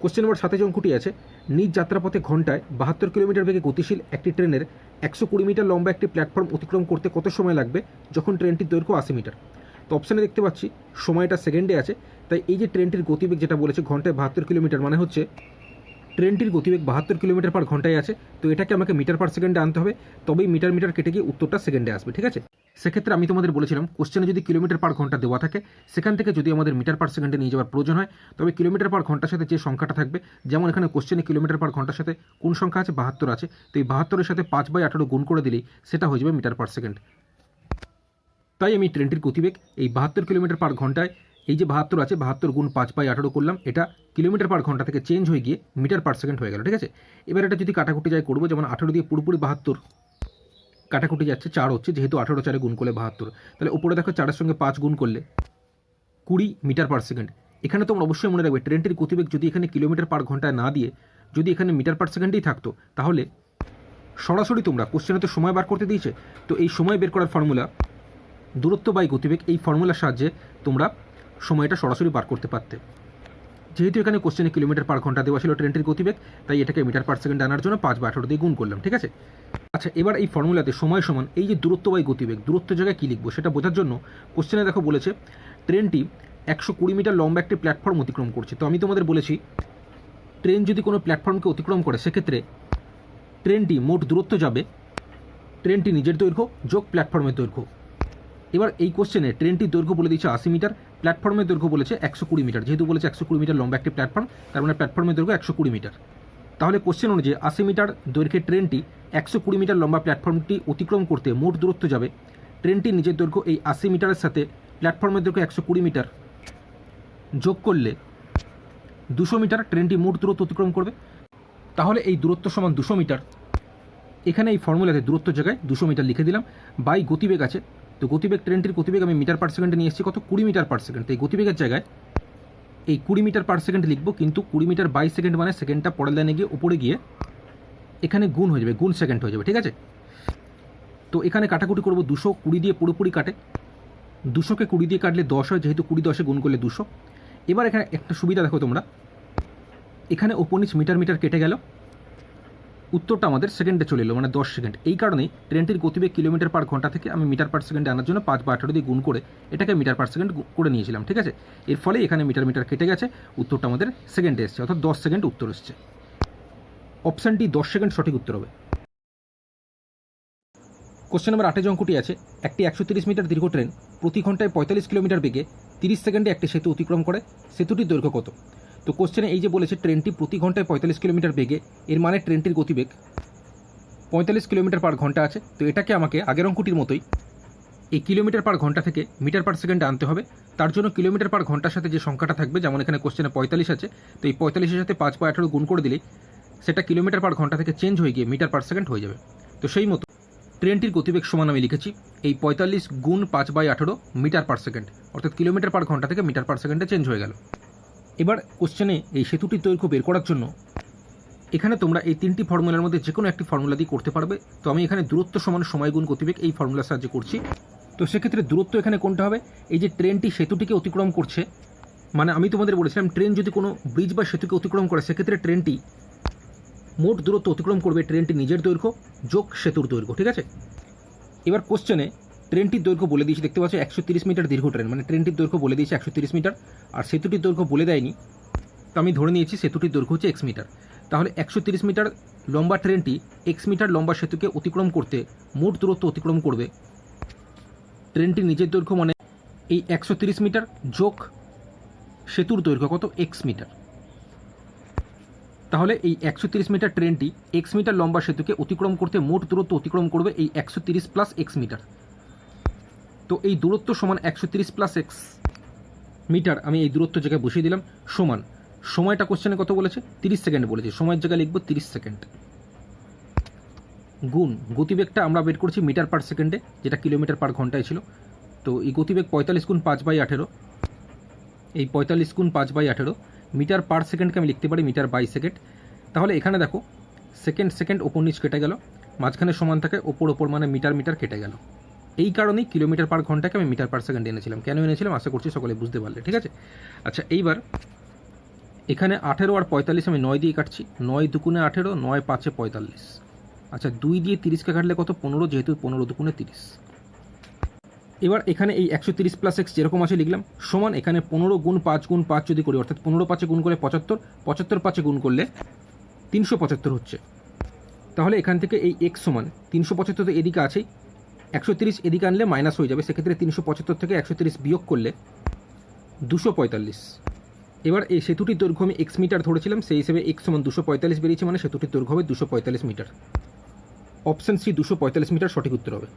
Question number যখন অঙ্কটি আছে, নিজ যাত্রাপথে ঘন্টায় বাহাত্তর কিলোমিটার বেগে গতিশীল একটি ট্রেনের একশো কুড়ি মিটার লম্বা একটি প্ল্যাটফর্ম অতিক্রম করতে কত সময় লাগবে যখন ট্রেনটির দৈর্ঘ্য আশি মিটার? তো অপশানে দেখতে পাচ্ছি, সময়টা সেকেন্ডে আছে, তাই এই যে ট্রেনটির গতিবেগ যেটা বলেছে ঘন্টায় বাহাত্তর কিলোমিটার মানে হচ্ছে ট্রেনটির গতিবেগ বাহাত্তর কিলোমিটার পার ঘন্টায় আছে, তো এটাকে আমাকে মিটার পার সেকেন্ডে আনতে হবে। তবেই মিটার মিটার কেটে গিয়ে উত্তরটা সেকেন্ডে আসবে, ঠিক আছে? সেক্ষেত্রে আমি তোমাদের বলেছিলাম কোশ্চেনে যদি কিলোমিটার পার ঘণ্টা দেওয়া থাকে, সেখান থেকে যদি আমাদের মিটার পার সেকেন্ডে নিয়ে যাওয়ার প্রয়োজন হয়, তবে কিলোমিটার পার ঘণ্টার সাথে যে সংখ্যাটা থাকবে, যেমন এখানে কোশ্চেনে কিলোমিটার পার ঘণ্টার সাথে কোন সংখ্যা আছে? বাহাত্তর আছে। তো এই বাহাত্তরের সাথে পাঁচ বাই আঠারো গুণ করে দিলেই সেটা হয়ে যাবে মিটার পার সেকেন্ড। তাই আমি ট্রেনটির গতিবেগ এই বাহাত্তর কিলোমিটার পার ঘন্টায় এই যে বাহাত্তর আছে, বাহাত্তর গুণ পাঁচ পাই আঠারো করলাম, এটা কিলোমিটার পার ঘণ্টা থেকে চেঞ্জ হয়ে গিয়ে মিটার পার সেকেন্ড হয়ে গেল, ঠিক আছে? এবার এটা যদি কাটাকুটি যায় করব, যেমন আঠারো দিয়ে পুরোপুরি বাহাত্তর কাটাকুটি যাচ্ছে, চার হচ্ছে, যেহেতু আঠারো চারে গুণ করলে বাহাত্তর। তাহলে উপরে দেখো চারের সঙ্গে পাঁচ গুণ করলে কুড়ি মিটার পার সেকেন্ড এখানে তোমরা অবশ্যই মনে রাখবে ট্রেনটির গতিবেগ যদি এখানে কিলোমিটার পার ঘন্টায় না দিয়ে, যদি এখানে মিটার পার সেকেন্ডেই থাকতো, তাহলে সরাসরি তোমরা কোশ্চেনে তো সময় বার করতে দিয়েছে। তো এই সময় বের করার ফর্মুলা দূরত্ব বাই গতিবেগ, এই ফর্মুলার সাহায্যে তোমরা সময়টা সরাসরি বার করতে পারতে। যেহেতু এখানে কোশ্চেনে কিলোমিটার পার ঘণ্টা দেওয়া ছিল ট্রেনটির গতিবেগ, তাই এটাকে মিটার পার সেকেন্ড আনার জন্য পাঁচ বা আঠারো দিয়ে গুণ করলাম, ঠিক আছে? আচ্ছা এবার এই ফর্মুলাতে সময় সমান এই যে দূরত্ব বাই গতিবেগ, দূরত্ব জায়গায় কী লিখব সেটা বোঝার জন্য কোশ্চেনে দেখো বলেছে ট্রেনটি একশো কুড়ি মিটার লম্বা একটি প্ল্যাটফর্ম অতিক্রম করছে। তো আমি তোমাদের বলেছি ট্রেন যদি কোনো প্ল্যাটফর্মকে অতিক্রম করে, সেক্ষেত্রে ট্রেনটি মোট দূরত্ব যাবে ট্রেনটি নিজের দৈর্ঘ্য যোগ প্ল্যাটফর্মের দৈর্ঘ্য। এবার এই কোশ্চেনে ট্রেনটির দৈর্ঘ্য বলে দিচ্ছে আশি মিটার প্ল্যাটফর্মের দৈর্ঘ্য বলেছে একশো কুড়ি মিটার। যেহেতু বলেছে একশো কুড়ি মিটার লম্বা একটি প্ল্যাটফর্ম, তার মানে প্ল্যাটফর্মের দৈর্ঘ্য একশো কুড়ি মিটার। তাহলে কোশ্চেন অনুযায়ী আশি মিটার দৈর্ঘ্যের ট্রেনটি একশো কুড়ি মিটার লম্বা প্ল্যাটফর্মটি অতিক্রম করতে মোট দূরত্ব যাবে। ট্রেনটির নিজের দৈর্ঘ্য এই আশি মিটারের সাথে প্ল্যাটফর্মের দৈর্ঘ্য একশো কুড়ি মিটার যোগ করলে দুশো মিটার ট্রেনটি মোট দূরত্ব অতিক্রম করবে। তাহলে এই দূরত্ব সমান দুশো মিটার। এখানে এই ফর্মুলাতে দূরত্ব জায়গায় দুশো মিটার লিখে দিলাম। বাই গতিবেগ আছে তো গতিবেগ, ট্রেনটির গতিবেগ আমি মিটার পার সেকেন্ডে নিয়ে এসেছি। কত? কুড়ি মিটার পার সেকেন্ড। এই গতিবেগের জায়গায় এই কুড়ি মিটার পার সেকেন্ড লিখব, কিন্তু কুড়ি মিটার বাই সেকেন্ড মানে সেকেন্ডটা পরের লাইনে গিয়ে উপরে গিয়ে এখানে গুণ হয়ে যাবে, গুণ সেকেন্ড হয়ে যাবে, ঠিক আছে? তো এখানে কাটাকুটি করব দুশো কুড়ি দিয়ে পুরোপুরি কাটে। দুশোকে কুড়ি দিয়ে কাটলে দশ হয়, যেহেতু কুড়ি দশে গুণ করলে দুশো। এবার এখানে একটা সুবিধা দেখো তোমরা। এখানে ওপর নিচ মিটার মিটার কেটে গেল। উত্তরটা আমাদের সেকেন্ডে চলে এলো মানে দশ সেকেন্ড এই কারণেই ট্রেনটির গতিবেগ কিলোমিটার পার ঘণ্টা থেকে আমি মিটার পার সেকেন্ডে আনার জন্য পাঁচ বা আঠারো দিয়ে গুণ করে এটাকে মিটার পার সেকেন্ড করে নিয়েছিলাম, ঠিক আছে? এর ফলে এখানে মিটার মিটার কেটে গেছে, উত্তরটা আমাদের সেকেন্ডে এসছে, অর্থাৎ দশ সেকেন্ড উত্তর এসছে। অপশানটি দশ সেকেন্ড সঠিক উত্তর হবে। কোশ্চেন নম্বর আটের অঙ্কটি আছে, একটি একশো তিরিশ মিটার দীর্ঘ ট্রেন প্রতি ঘন্টায় পঁয়তাল্লিশ কিলোমিটার বেগে তিরিশ সেকেন্ডে একটি সেতু অতিক্রম করে, সেতুটির দৈর্ঘ্য কত? তো কোশ্চেনে এই যে বলেছে ট্রেনটি প্রতি ঘন্টায় পঁয়তাল্লিশ কিলোমিটার বেগে, এর মানে ট্রেনটির গতিবেগ পঁয়তাল্লিশ কিলোমিটার পার ঘণ্টা আছে। তো এটাকে আমাকে আগের অঙ্কটির মতোই এই কিলোমিটার পার ঘণ্টা থেকে মিটার পার সেকেন্ডে আনতে হবে। তার জন্য কিলোমিটার পার ঘণ্টার সাথে যে সংখ্যাটা থাকবে, যেমন এখানে কোশ্চেনে পঁয়তাল্লিশ আছে, তো এই পঁয়তাল্লিশের সাথে পাঁচ বা আঠারো গুণ করে দিলে সেটা কিলোমিটার পার ঘণ্টা থেকে চেঞ্জ হয়ে গিয়ে মিটার পার সেকেন্ড হয়ে যাবে। তো সেই মতো ট্রেনটির গতিবেগ সমান আমি লিখেছি, এই পঁয়তাল্লিশ গুণ পাঁচ বাই আঠারো মিটার পার সেকেন্ড অর্থাৎ কিলোমিটার পার ঘণ্টা থেকে মিটার পার সেকেন্ডে চেঞ্জ হয়ে গেল। এবার কোশ্চেনে এই সেতুটির দৈর্ঘ্য বের করার জন্য এখানে তোমরা এই তিনটি ফর্মুলার মধ্যে যে কোনো একটি ফর্মুলা দিয়ে করতে পারবে। তো আমি এখানে দূরত্ব সমান সময় গুণ গতিবেগ এই ফর্মুলার সাহায্যে করছি। তো সেক্ষেত্রে দূরত্ব এখানে কোনটা হবে? এই যে ট্রেনটি সেতুটিকে অতিক্রম করছে মানে আমি তোমাদের বলেছিলাম ট্রেন যদি কোনো ব্রিজ বা সেতুকে অতিক্রম করে, সেক্ষেত্রে ট্রেনটি মোট দূরত্ব অতিক্রম করবে ট্রেনটি নিজের দৈর্ঘ্য যোগ সেতুর দৈর্ঘ্য, ঠিক আছে? এবার কোশ্চেনে ট্রেনটির দৈর্ঘ্য বলে দিয়েছে, দেখতে পাচ্ছ একশো তিরিশ মিটার দীর্ঘ ট্রেন মানে ট্রেনটির দৈর্ঘ্য বলে দিয়েছে একশো তিরিশ মিটার, আর সেতুটির দৈর্ঘ্য বলে দেয়নি। তো আমি ধরে নিয়েছি সেতুটির দৈর্ঘ্য হচ্ছে এক্স মিটার। তাহলে একশো তিরিশ মিটার লম্বা ট্রেনটি এক্স মিটার লম্বা সেতুকে অতিক্রম করতে মোট দূরত্ব অতিক্রম করবে। ট্রেনটি নিজের দৈর্ঘ্য মানে এই একশো তিরিশ মিটার যোগ সেতুর দৈর্ঘ্য কত? X metre. তাহলে এই একশো তিরিশ মিটার ট্রেনটি এক্স মিটার লম্বা সেতুকে অতিক্রম করতে মোট দূরত্ব অতিক্রম করবে এই একশো তিরিশ প্লাস এক্স মিটার। তো এই দূরত্ব সমান একশো তিরিশ প্লাস এক্স মিটার, আমি এই দূরত্ব জায়গায় বসিয়ে দিলাম, সমান। সময়টা কোশ্চেনে কত বলেছে, তিরিশ সেকেন্ড বলেছে। সময়ের জায়গায় লিখব তিরিশ সেকেন্ড। গুণ, গতিবেগটা আমরা বের করছি মিটার পার সেকেন্ডে যেটা কিলোমিটার পার ঘন্টায় ছিল। তো এই গতিবেগ পঁয়তাল্লিশ গুণ পাঁচ বাই আঠেরো। এই পঁয়তাল্লিশ গুণ পাঁচ বাই আঠেরো, মিটার পার সেকেন্ডকে আমি লিখতে পারি মিটার বাই সেকেন্ড তাহলে এখানে দেখো সেকেন্ড সেকেন্ড ওপর নিচ কেটে গেল। মাঝখানে সমান থাকে, ওপর ওপর মানে মিটার মিটার কেটে গেল। এই কারণেই কিলোমিটার পার ঘন্টাকে আমি মিটার পার সেকেন্ড এনেছিলাম। কেন এনেছিলাম? আশা করছি সকলে বুঝতে পারলে, ঠিক আছে? আচ্ছা এইবার এখানে আঠেরো আর পঁয়তাল্লিশ আমি নয় দিয়ে কাটছি। নয় দুকুনে আঠেরো, নয় পাঁচে পঁয়তাল্লিশ। আচ্ছা দুই দিয়ে তিরিশকে কাটলে কত? পনেরো, যেহেতু পনেরো দুকুনে তিরিশ। এবার এখানে এই একশো তিরিশ প্লাস এক্স যেরকম আছে লিখলাম, সমান এখানে পনেরো গুণ পাঁচ গুণ পাঁচ যদি করি, অর্থাৎ পনেরো পাঁচে গুণ করলে পঁচাত্তর পঁচাত্তর পাঁচে গুণ করলে তিনশো পঁচাত্তর হচ্ছে। তাহলে এখান থেকে এই এক্স সমান, তিনশো পঁচাত্তর তো এদিকে আছেই একশো তিরিশ এদিকে আনলে মাইনাস হয়ে যাবে, সেক্ষেত্রে তিনশো পঁচাত্তর থেকে একশো তিরিশ বিয়োগ করলে দুশো পঁয়তাল্লিশ। এবার এই সেতুটির দৈর্ঘ্য আমি এক্স মিটার ধরেছিলাম, সেই হিসেবে এক্স সমান দুশো পঁয়তাল্লিশ বেরিয়েছে মানে সেতুটির দৈর্ঘ্য হবে দুশো পঁয়তাল্লিশ মিটার অপশান সি দুশো পঁয়তাল্লিশ মিটার সঠিক উত্তর হবে।